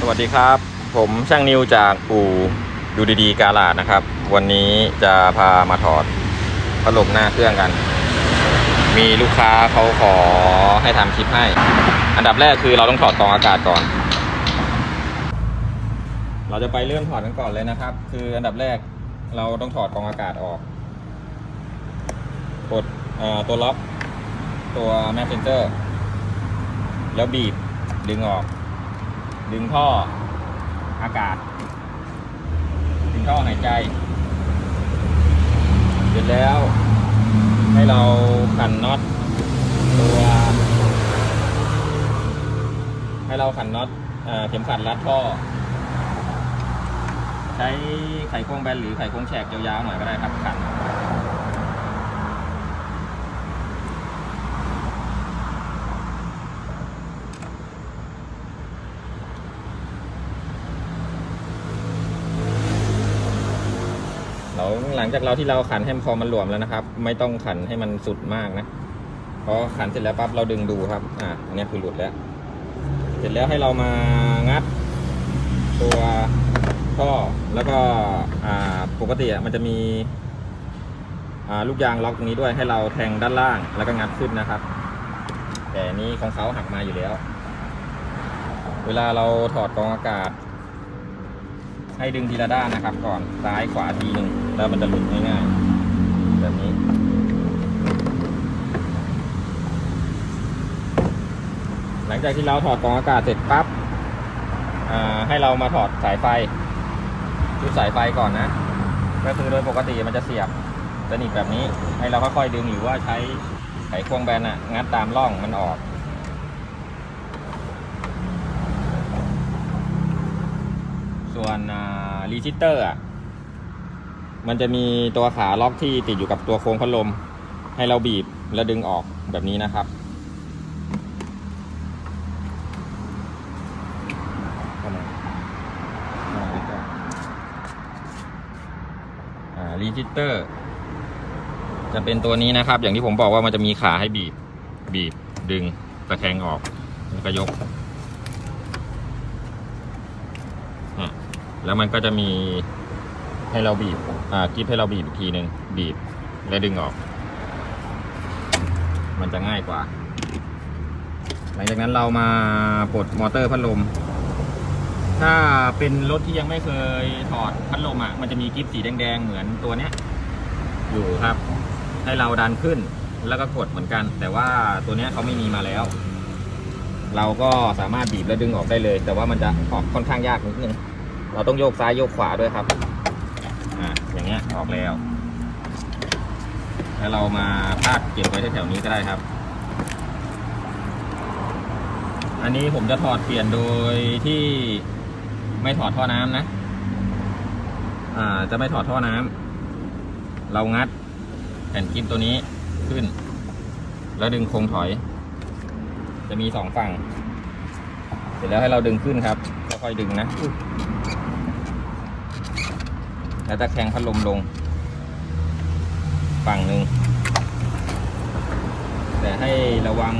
สวัสดีครับ ผมช่างนิวจากอู่ดูดีๆกาลาดนะครับ วันนี้จะพามาถอดพัดลมหน้าเครื่องกัน มีลูกค้าเขาขอให้ทำคลิปให้ อันดับแรกคือเราต้องถอดกองอากาศก่อน เราจะไปเริ่มถอดกันก่อนเลยนะครับ คืออันดับแรกเราต้องถอดกองอากาศออก กดตัวล็อก ตัวแมสเซนเจอร์ แล้วบีบดึงออก ดึงท่ออากาศ ดึงท่อหายใจ เสร็จแล้ว ให้เราขันน็อตตัว ให้เราขันน็อตเข็มขัดรัดท่อ ใช้ไขควงแบนหรือไขควงแฉกยาวๆหน่อยก็ได้ครับขัน หลังจากเราที่เราขันให้พอมันหลวมแล้วนะครับ ไม่ต้องขันให้มันสุดมากนะพอขันเสร็จแล้วปั๊บเราดึงดูครับ อ่าอันนี้คือหลุดแล้ว เสร็จแล้วให้เรามางัด ตัวท่อแล้วก็อ่าปกติอะมันจะมีอ่าลูกยางล็อกตรงนี้ด้วยให้เราแทงด้านล่างแล้วก็งัดขึ้นนะครับ แต่นี้ของเขาหักมาอยู่แล้ว เวลาเราถอดกองอากาศให้ดึงทีละด้านนะครับก่อนซ้ายขวาทีหนึ่ง แล้วมันจะหลุดง่ายๆแบบนี้หลังจากที่เราถอดกองอากาศเสร็จปั๊บให้เรามาถอดสายไฟชุดสายไฟก่อนนะ ก็คือโดยปกติมันจะเสียบสนิทแบบนี้ ให้เราค่อยๆดึงหรือว่าใช้ไขควงแบนอะงัดตามร่องมันออก ส่วนรีจิสเตอร์อะ มันจะมีตัวขาล็อกที่ติดอยู่กับตัวโค้งพัดลม ให้เราบีบแล้วดึงออกแบบนี้นะครับล้ๆอ่ารีจิสเตอร์ จะเป็นตัวนี้นะครับ อย่างที่ผมบอกว่ามันจะมีขาให้บีบ บีบดึงตะแคงออกแล้วก็ยกแล้วมันก็จะมีให้เราบีบอ่า กิฟให้เราบีบอีกทีหนึ่งบีบและดึงออก มันจะง่ายกว่า หลังจากนั้นเรามาปลดมอเตอร์พัดลม ถ้าเป็นรถที่ยังไม่เคยถอดพัดลมอะมันจะมีกิฟสีแดงๆเหมือนตัวเนี้ย อยู่ครับ ให้เราดันขึ้นแล้วก็กดเหมือนกัน แต่ว่าตัวเนี้ยเขาไม่มีมาแล้ว เราก็สามารถบีบและดึงออกได้เลย แต่ว่ามันจะออกค่อนข้างยากนิดนึงเราต้องโยกซ้ายโยกขวาด้วยครับ อย่างเงี้ยออกแล้ว แล้วเรามาพาดเก็บไว้แถวๆนี้ก็ได้ครับ อันนี้ผมจะถอดเปลี่ยนโดยที่ไม่ถอดท่อน้ำนะ อ่า จะไม่ถอดท่อน้ำเรางัดแผ่นกิฟตัวนี้ขึ้น แล้วดึงโครงถอย จะมีสองฝั่ง เสร็จแล้วให้เราดึงขึ้นครับค่อยๆดึงนะ แล้วตะแคงพัดลมลง ฝั่งหนึ่ง แต่ให้ระวัง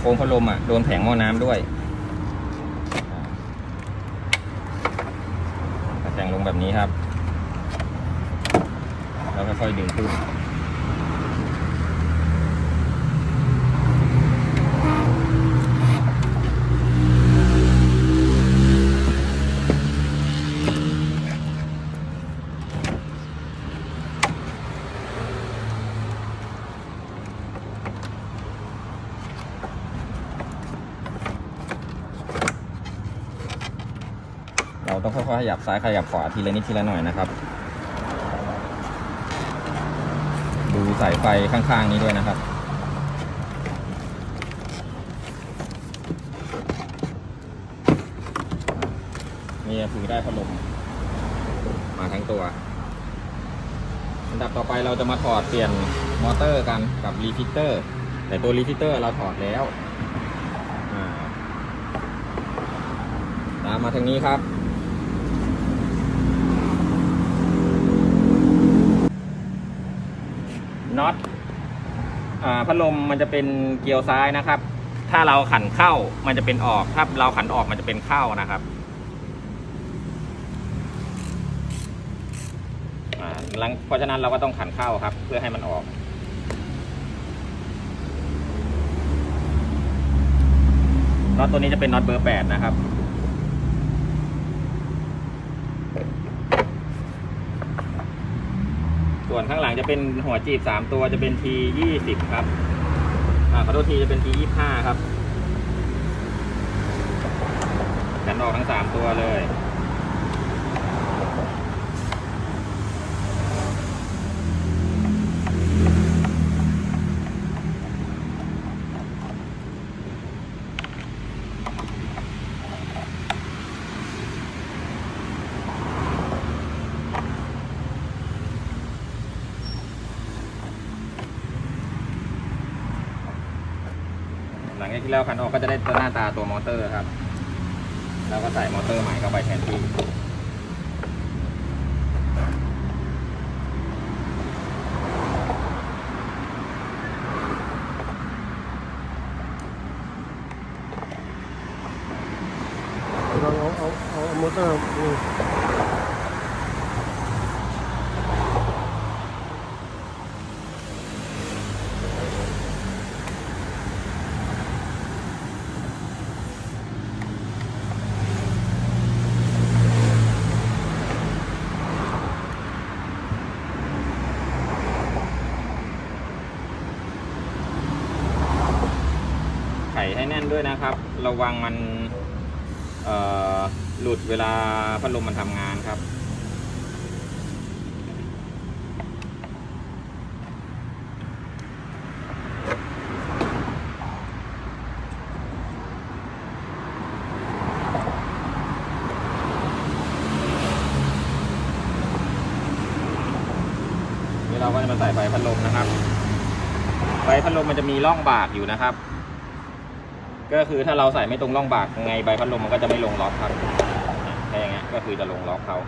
โค้งพัดลมอะโดนแผงหม้อน้ำด้วยตะแคงลงแบบนี้ครับ แล้วค่อยๆดึงขึ้น เราต้องค่อ ยๆขยับซ้ายขยับขวาทีละนิดทีละหน่อยนะครับ ดูสายไฟข้างๆนี้ด้วยนะครับ นี่คือได้พัดลมมาทั้งตัวอันดับต่อไปเราจะมาถอดเปลี่ยนมอเตอร์กันกับรีฟิเตอร์ แต่ตัวรีฟิเตอร์เราถอดแล้วตามมาทางนี้ครับ น็อตอ่า พัดลมมันจะเป็นเกลียวซ้ายนะครับ ถ้าเราขันเข้ามันจะเป็นออก ถ้าเราขันออกมันจะเป็นเข้านะครับเพราะฉะนั้นเราก็ต้องขันเข้าครับ เพื่อให้มันออกน็อตตัวนี้จะเป็นน็อตเบอร์แปดนะครับ ส่วนข้างหลังจะเป็นหัวจีบสามตัวจะเป็น T ยี่สิบครับอ่าขอโทษทีจะเป็น T ยี่ห้าครับกันออกทั้งสามตัวเลย จากที่เราขันออกก็จะได้หน้าตาตัวมอเตอร์ครับแล้วก็ใส่มอเตอร์ใหม่เข้าไปแทนที่เราเอาเอาเอามอเตอร์ ขให้แน่นด้วยนะครับ ระวังมันหลุดเวลาพัดลมมันทำงานครับ นี่เราก็จะมาใส่ไฟพัดลมนะครับไฟพัดลมมันจะมีร่องบากอยู่นะครับ ก็คือถ้าเราใส่ไม่ตรงร่องบากยังไงใบพัดลมมันก็จะไม่ลงล็อกครับอะถ้าอย่างเงี้ยก็คือจะลงล็อกเขา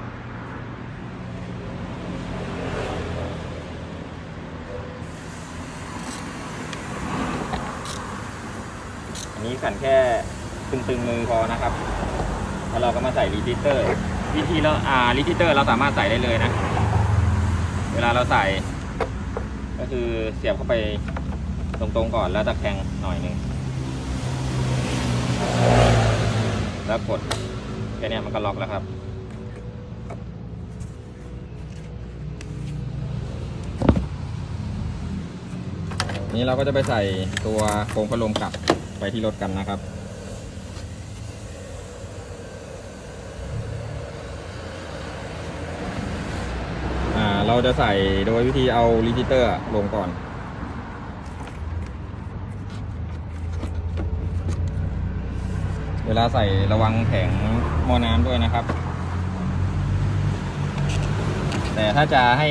อันนี้ขันแค่ตึงๆมือพอนะครับแล้วเราก็มาใส่รีจิเตอร์ วิธีเราอ่ารีจิเตอร์เราสามารถใส่ได้เลยนะ เวลาเราใส่ ก็คือเสียบเข้าไปตรงๆก่อนแล้วตะแคงหน่อยนึง แล้วกดแค่นี้มันก็ล็อกแล้วครับนี้เราก็จะไปใส่ตัวโครงพัดลมกลับไปที่รถกันนะครับอ่าเราจะใส่โดยวิธีเอาลิจิเตอร์ลงก่อน วลาใส่ระวังแผงหม้อน้ำด้วยนะครับ แต่ถ้าจะให้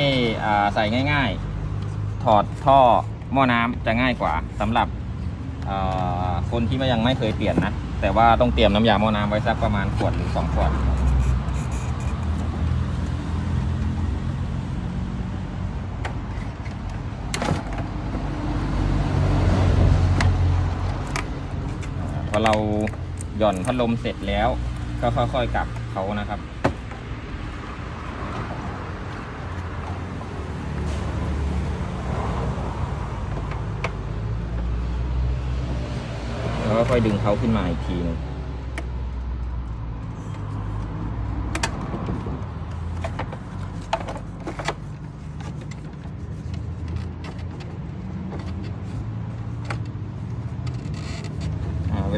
ใส่ง่าย ๆ ถอดท่อหม้อน้ำจะง่ายกว่าสำหรับคนที่ไม่ยังไม่เคยเปลี่ยนนะ แต่ว่าต้องเตรียมน้ำยาหม้อน้ำไว้สักประมาณขวดหรือสองขวดพอเรา หย่อนพัดลมเสร็จแล้ว ก็ค่อยๆกลับเขานะครับ แล้วก็ค่อยดึงเขาขึ้นมาอีกทีหนึง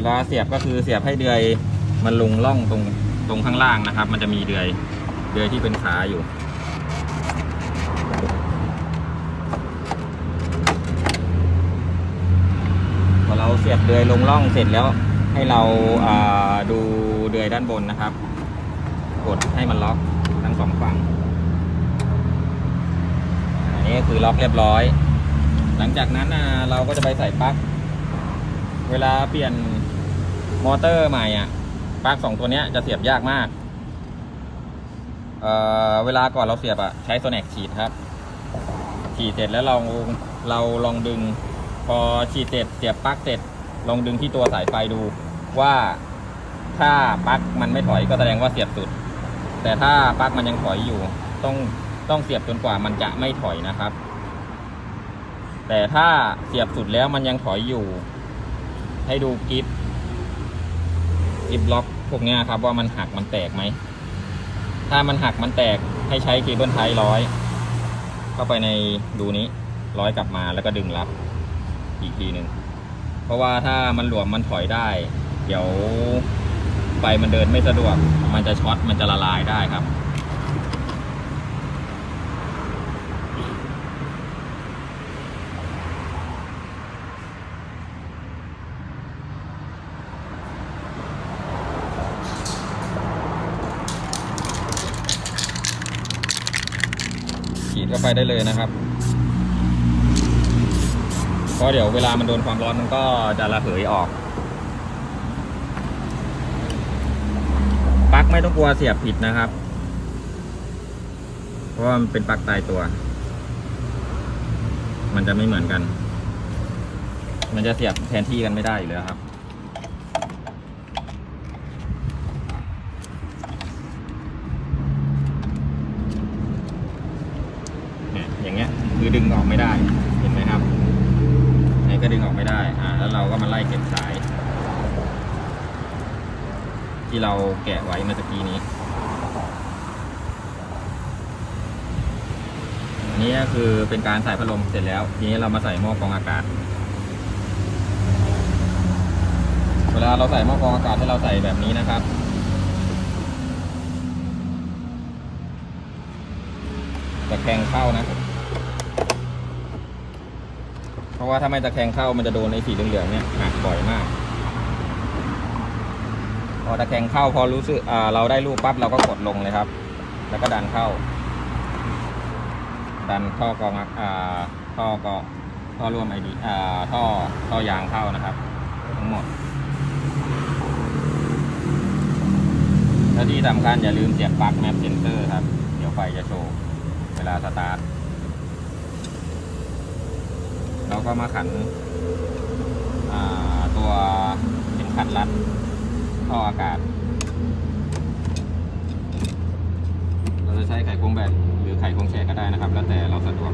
ลาเสียบก็คือเสียบให้เดือยมันลงล่องตรงตรงข้างล่างนะครับ มันจะมีเดือยเดือยที่เป็นขาอยู่ พอเราเสียบเดือยลงร่องเสร็จแล้วให้เราาดูเดือยด้านบนนะครับ กดให้มันล็อกทั้งสองฝั่งอันนี้คือล็อกเรียบร้อย หลังจากนั้นเราก็จะไปใส่ปลั๊กเวลาเปลี่ยน มอเตอร์ใหม่อะปลั๊กสองตัวเนี้ยจะเสียบยากมาก เอ่อเวลาก่อนเราเสียบอะใช้โซเน็กฉีดครับ ฉีดเสร็จแล้วเราเราลองดึง พอฉีดเสร็จเสียบปลั๊กเสร็จลองดึงที่ตัวสายไฟดูว่าถ้าปลั๊กมันไม่ถอยก็แสดงว่าเสียบสุด แต่ถ้าปลั๊กมันยังถอยอยู่ ต้องต้องเสียบจนกว่ามันจะไม่ถอยนะครับ แต่ถ้าเสียบสุดแล้วมันยังถอยอยู่ ให้ดูกิฟ กิฟล็อกพวกนี้ครับว่ามันหักมันแตกไหม ถ้ามันหักมันแตกให้ใช้เคเบิลไทยร้อยเข้าไปในดูนี้ร้อยกลับมาแล้วก็ดึงรับอีกทีหนึ่งเพราะว่าถ้ามันหลวมมันถอยได้ เดี๋ยวไฟมันเดินไม่สะดวก มันจะช็อตมันจะละลายได้ครับ ฉีดเข้าไปได้เลยนะครับเพราะเดี๋ยวเวลามันโดนความร้อนมันก็จะระเหยออกปลั๊กไม่ต้องกลัวเสียบผิดนะครับ เพราะว่ามันเป็นปลั๊กตายตัว มันจะไม่เหมือนกัน มันจะเสียบแทนที่กันไม่ได้อยู่แล้วครับ เนี่ยอย่างเงี้ย คือดึงออกไม่ได้เห็นไหมครับไหนก็ดึงออกไม่ได้อ่าแล้วเราก็มาไล่เก็บสาย ที่เราแกะไว้เมื่อกี้นี้อันนี้ก็คือเป็นการใส่พัดลมเสร็จแล้วทีนี้เรามาใส่หม้อกรองอากาศ เวลาเราใส่หม้อกรองอากาศให้เราใส่แบบนี้นะครับตะแคงเข้านะ เพ ราะว่าถ้าไม่ตะแคงเข้ามันจะโดนในสีเหลืองๆเนี่ยหักบ่อยมาก พอตะแคงเข้าพอรู้สึกเราได้ลูกปั๊บเราก็กดลงเลยครับ แล้วก็ดันเข้า ดันท่อกองอะอ่าท่อกอท่อร่วมไอดีอ่าท่อท่อยางเข้านะครับ ทั้งหมดและที่สำคัญอย่าลืมเสียบปลั๊กแมปเซนเซอร์ครับ เดี๋ยวไฟจะโชว์ เวลาสตาร์ท เราก็มาขันตัวเข็มขัดรัดท่ออากาศ เราจะใช้ไขควงแบตหรือไขควงแฉกก็ได้นะครับ แล้วแต่เราสะดวก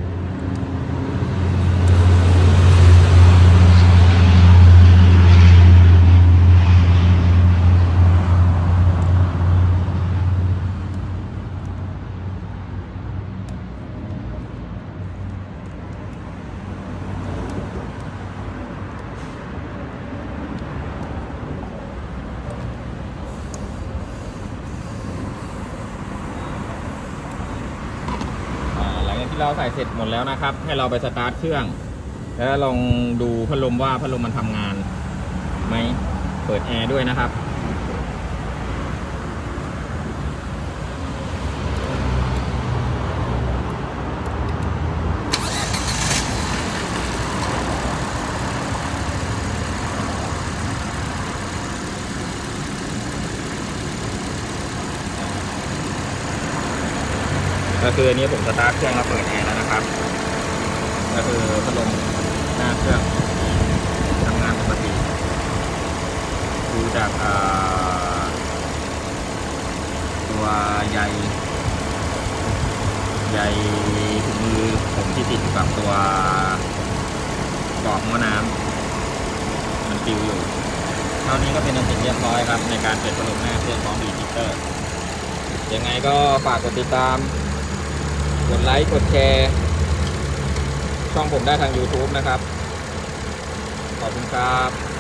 อ่าหลังจากที่ เราใส่เสร็จหมดแล้วนะครับ ให้เราไปสตาร์ทเครื่อง แล้วลองดูพัดลมว่าพัดลมมันทำงานไหมเปิดแอร์ด้วยนะครับ คืออันนี้ผมสตาร์ทเครื่องแล้วเปิดแอร์แล้วนะครับ ก็คือพัดลมหน้าเครื่องทำงานปกติดูจากตัวใยใยถุงมือผมที่ติดกับตัวกรอบม้อน้ำมันปิวอยู่เท่านี้ก็เป็นอันเสร็จเรียบร้อยครับ ในการเปลี่ยนพัดลมหน้าเครื่องของบีทิเตอร์ยังไงก็ฝากกดติดตาม กดไลค์ กดแชร์ ช่องผมได้ทาง YouTube นะครับ ขอบคุณครับ